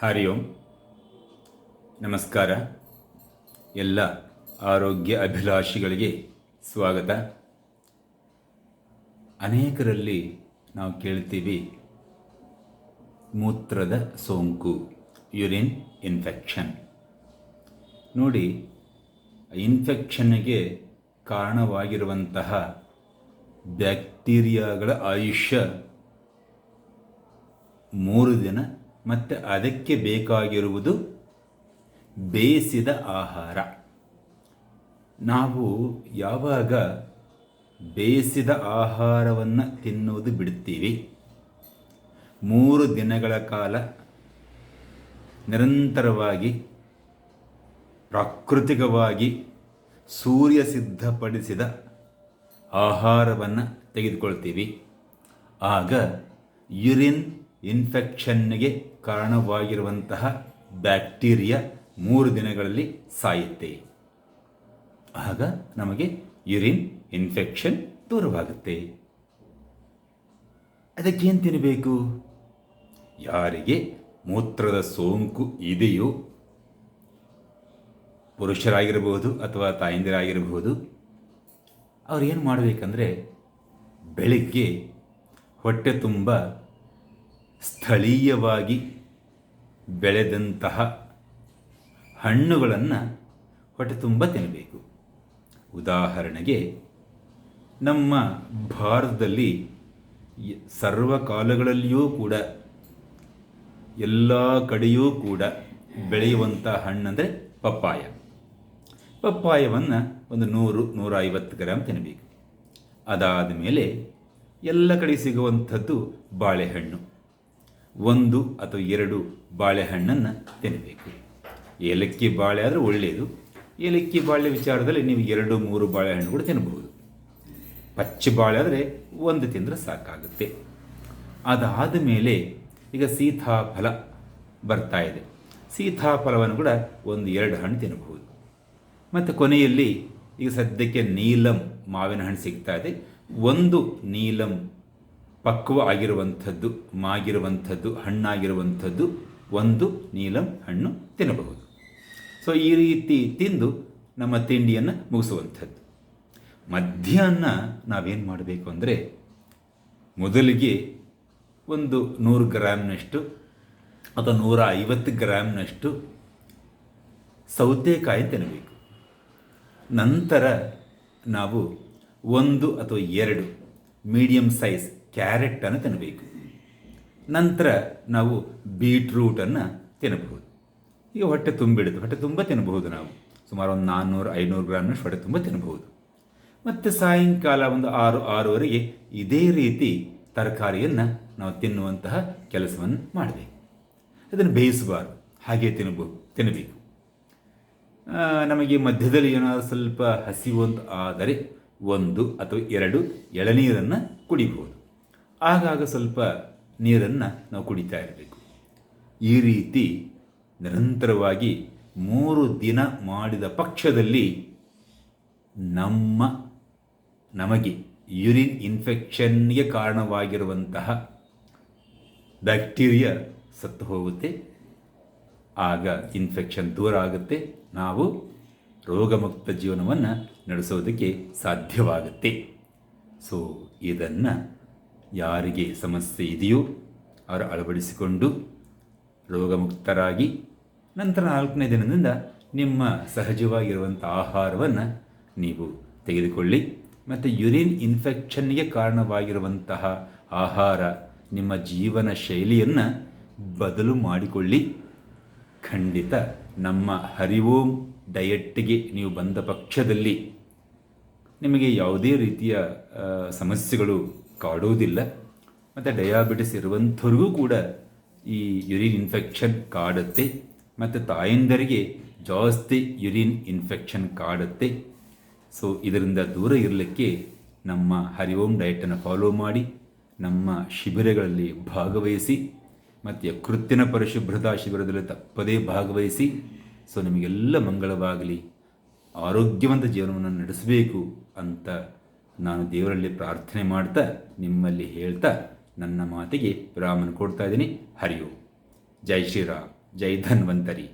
ಹರಿ ಓಂ ನಮಸ್ಕಾರ ಎಲ್ಲ ಆರೋಗ್ಯ ಅಭಿಲಾಷಿಗಳಿಗೆ ಸ್ವಾಗತ. ಅನೇಕರಲ್ಲಿ ನಾವು ಕೇಳ್ತೀವಿ, ಮೂತ್ರದ ಸೋಂಕು, ಯುರಿನ್ ಇನ್ಫೆಕ್ಷನ್. ನೋಡಿ, ಇನ್ಫೆಕ್ಷನ್ಗೆ ಕಾರಣವಾಗಿರುವಂತಹ ಬ್ಯಾಕ್ಟೀರಿಯಾಗಳ ಆಯುಷ್ಯ ಮೂರು ದಿನ ಮತ್ತು ಅದಕ್ಕೆ ಬೇಕಾಗಿರುವುದು ಬೇಯಿಸಿದ ಆಹಾರ. ನಾವು ಯಾವಾಗ ಬೇಯಿಸಿದ ಆಹಾರವನ್ನು ತಿನ್ನುವುದು ಬಿಡ್ತೀವಿ, ಮೂರು ದಿನಗಳ ಕಾಲ ನಿರಂತರವಾಗಿ, ಪ್ರಾಕೃತಿಕವಾಗಿ ಸೂರ್ಯ ಸಿದ್ಧಪಡಿಸಿದ ಆಹಾರವನ್ನು ತೆಗೆದುಕೊಳ್ತೀವಿ. ಆಗ ಯುರಿನ್ ಇನ್ಫೆಕ್ಷನ್ಗೆ ಕಾರಣವಾಗಿರುವಂತಹ ಬ್ಯಾಕ್ಟೀರಿಯಾ ಮೂರು ದಿನಗಳಲ್ಲಿ ಸಾಯುತ್ತೆ. ಆಗ ನಮಗೆ ಯುರಿನ್ ಇನ್ಫೆಕ್ಷನ್ ದೂರವಾಗುತ್ತೆ. ಅದಕ್ಕೇನು ತಿನ್ನಬೇಕು ಯಾರಿಗೆ ಮೂತ್ರದ ಸೋಂಕು ಇದೆಯೋ, ಪುರುಷರಾಗಿರಬಹುದು ಅಥವಾ ತಾಯಂದಿರಾಗಿರಬಹುದು, ಅವ್ರು ಏನು ಮಾಡಬೇಕಂದ್ರೆ ಬೆಳಿಗ್ಗೆ ಹೊಟ್ಟೆ ತುಂಬ ಸ್ಥಳೀಯವಾಗಿ ಬೆಳೆದಂತಹ ಹಣ್ಣುಗಳನ್ನು ಹೊಟ್ಟೆ ತುಂಬ ತಿನ್ನಬೇಕು ಉದಾಹರಣೆಗೆ ನಮ್ಮ ಭಾರತದಲ್ಲಿ ಸರ್ವಕಾಲಗಳಲ್ಲಿಯೂ ಕೂಡ ಎಲ್ಲ ಕಡೆಯೂ ಕೂಡ ಬೆಳೆಯುವಂಥ ಹಣ್ಣಂದರೆ ಪಪ್ಪಾಯ. ಪಪ್ಪಾಯವನ್ನು ಒಂದು ನೂರು ನೂರ ಐವತ್ತು ಗ್ರಾಮ್ ತಿನ್ನಬೇಕು ಅದಾದ ಮೇಲೆ ಎಲ್ಲ ಕಡೆ ಸಿಗುವಂಥದ್ದು ಬಾಳೆಹಣ್ಣು. ಒಂದು ಅಥವಾ ಎರಡು ಬಾಳೆಹಣ್ಣನ್ನು ತಿನ್ನಬೇಕು ಏಲಕ್ಕಿ ಬಾಳೆ ಆದರೆ ಒಳ್ಳೆಯದು ಏಲಕ್ಕಿ ಬಾಳೆ ವಿಚಾರದಲ್ಲಿ ನೀವು ಎರಡು, ಮೂರು ಬಾಳೆಹಣ್ಣು ಕೂಡ ತಿನ್ನಬಹುದು ಪಚ್ಚ ಬಾಳೆ ಆದರೆ ಒಂದು ತಿಂದರೆ ಸಾಕಾಗುತ್ತೆ. ಅದಾದ ಮೇಲೆ ಈಗ ಸೀತಾಫಲ ಬರ್ತಾ ಇದೆ. ಸೀತಾಫಲವನ್ನು ಕೂಡ ಒಂದು ಎರಡು ಹಣ್ಣು ತಿನ್ನಬಹುದು ಮತ್ತು ಕೊನೆಯಲ್ಲಿ ಈಗ ಸದ್ಯಕ್ಕೆ ನೀಲಂ ಮಾವಿನ ಹಣ್ಣು ಸಿಗ್ತಾ ಇದೆ. ಒಂದು ನೀಲಂ ಪಕ್ವ ಆಗಿರುವಂಥದ್ದು, ಮಾಗಿರುವಂಥದ್ದು, ಹಣ್ಣಾಗಿರುವಂಥದ್ದು ಒಂದು ನೀಲಂ ಹಣ್ಣು ತಿನ್ನಬಹುದು. ಸೊ ಈ ರೀತಿ ತಿಂದು ನಮ್ಮ ತಿಂಡಿಯನ್ನು ಮುಗಿಸುವಂಥದ್ದು. ಮಧ್ಯಾಹ್ನ ನಾವೇನು ಮಾಡಬೇಕು ಅಂದರೆ, ಮೊದಲಿಗೆ ಒಂದು ನೂರು ಗ್ರಾಮ್ನಷ್ಟು ಅಥವಾ ನೂರ ಐವತ್ತು ಗ್ರಾಮ್ನಷ್ಟು ಸೌತೆಕಾಯಿ ತಿನ್ನಬೇಕು ನಂತರ ನಾವು ಒಂದು ಅಥವಾ ಎರಡು ಮೀಡಿಯಮ್ ಸೈಜ್ ಕ್ಯಾರೆಟನ್ನು ತಿನ್ನಬೇಕು ನಂತರ ನಾವು ಬೀಟ್ರೂಟನ್ನು ತಿನ್ನಬಹುದು ಈಗ ಹೊಟ್ಟೆ ತುಂಬಿಡುತ್ತೆ. ಹೊಟ್ಟೆ ತುಂಬ ತಿನ್ನಬಹುದು ನಾವು. ಸುಮಾರು ಒಂದು ನಾನ್ನೂರು ಐನೂರು ಗ್ರಾಮ್ನಷ್ಟು ಹೊಟ್ಟೆ ತುಂಬ ತಿನ್ನಬಹುದು ಮತ್ತು ಸಾಯಂಕಾಲ ಒಂದು ಆರು, ಆರೂವರೆಗೆ ಇದೇ ರೀತಿ ತರಕಾರಿಯನ್ನು ನಾವು ತಿನ್ನುವಂತಹ ಕೆಲಸವನ್ನು ಮಾಡಬೇಕು. ಅದನ್ನು ಬೇಯಿಸಬಾರ್ದು. ಹಾಗೆ ತಿನ್ನಬಹುದು ತಿನ್ನಬೇಕು ನಮಗೆ ಮಧ್ಯದಲ್ಲಿ ಏನಾದರೂ ಸ್ವಲ್ಪ ಹಸಿವಂತ ಆದರೆ ಒಂದು ಅಥವಾ ಎರಡು ಎಳನೀರನ್ನು ಕುಡಿಬಹುದು. ಆಗಾಗ ಸ್ವಲ್ಪ ನೀರನ್ನು ನಾವು ಕುಡಿತಾ ಇರಬೇಕು. ಈ ರೀತಿ ನಿರಂತರವಾಗಿ ಮೂರು ದಿನ ಮಾಡಿದ ಪಕ್ಷದಲ್ಲಿ ನಮ್ಮ, ನಮಗೆ ಯುರಿನ್ ಇನ್ಫೆಕ್ಷನ್ಗೆ ಕಾರಣವಾಗಿರುವಂತಹ ಬ್ಯಾಕ್ಟೀರಿಯಾ ಸತ್ತು ಹೋಗುತ್ತೆ. ಆಗ ಇನ್ಫೆಕ್ಷನ್ ದೂರ ಆಗುತ್ತೆ. ನಾವು ರೋಗಮುಕ್ತ ಜೀವನವನ್ನು ನಡೆಸೋದಕ್ಕೆ ಸಾಧ್ಯವಾಗುತ್ತೆ. ಸೊ, ಇದನ್ನು ಯಾರಿಗೆ ಸಮಸ್ಯೆ ಇದೆಯೋ ಅವರು ಅಳವಡಿಸಿಕೊಂಡು ರೋಗಮುಕ್ತರಾಗಿ ನಂತರ ನಾಲ್ಕನೇ ದಿನದಿಂದ ನಿಮ್ಮ ಸಹಜವಾಗಿರುವಂಥ ಆಹಾರವನ್ನು ನೀವು ತೆಗೆದುಕೊಳ್ಳಿ ಮತ್ತು ಯುರಿನ್ ಇನ್ಫೆಕ್ಷನ್ಗೆ ಕಾರಣವಾಗಿರುವಂತಹ ಆಹಾರ ನಿಮ್ಮ ಜೀವನ ಶೈಲಿಯನ್ನು ಬದಲು ಮಾಡಿಕೊಳ್ಳಿ. ಖಂಡಿತ ನಮ್ಮ ಹರಿವೋಂ ಡಯಟ್ಗೆ ನೀವು ಬಂದ ಪಕ್ಷದಲ್ಲಿ ನಿಮಗೆ ಯಾವುದೇ ರೀತಿಯ ಸಮಸ್ಯೆಗಳು ಕಾಡುವುದಿಲ್ಲ ಮತ್ತು ಡಯಾಬಿಟಿಸ್ ಇರುವಂಥವ್ರಿಗೂ ಕೂಡ ಈ ಯುರಿನ್ ಇನ್ಫೆಕ್ಷನ್ ಕಾಡುತ್ತೆ. ಮತ್ತು ತಾಯಂದರಿಗೆ ಜಾಸ್ತಿ ಯುರಿನ್ ಇನ್ಫೆಕ್ಷನ್ ಕಾಡುತ್ತೆ. ಸೊ ಇದರಿಂದ ದೂರ ಇರಲಿಕ್ಕೆ ನಮ್ಮ ಹರಿಓಂ ಡಯಟನ್ನು ಫಾಲೋ ಮಾಡಿ, ನಮ್ಮ ಶಿಬಿರಗಳಲ್ಲಿ ಭಾಗವಹಿಸಿ, ಮತ್ತು ಕೃತ್ಯನ ಪರಿಶುಭ್ರತಾ ಶಿಬಿರದಲ್ಲಿ ತಪ್ಪದೇ ಭಾಗವಹಿಸಿ ಸೊ ನಿಮಗೆಲ್ಲ ಮಂಗಳವಾಗಲಿ, ಆರೋಗ್ಯವಂತ ಜೀವನವನ್ನು ನಡೆಸಬೇಕು ಅಂತ ನಾನು ದೇವರಲ್ಲಿ ಪ್ರಾರ್ಥನೆ ಮಾಡ್ತಾ ನಿಮ್ಮಲ್ಲಿ ಹೇಳ್ತಾ ನನ್ನ ಮಾತಿಗೆ ವಿರಾಮನ ಕೊಡ್ತಾ ಇದ್ದೀನಿ. ಹರಿಯೋ. ಜೈ ಶ್ರೀರಾಮ್. ಜೈ ಧನ್ವಂತರಿ.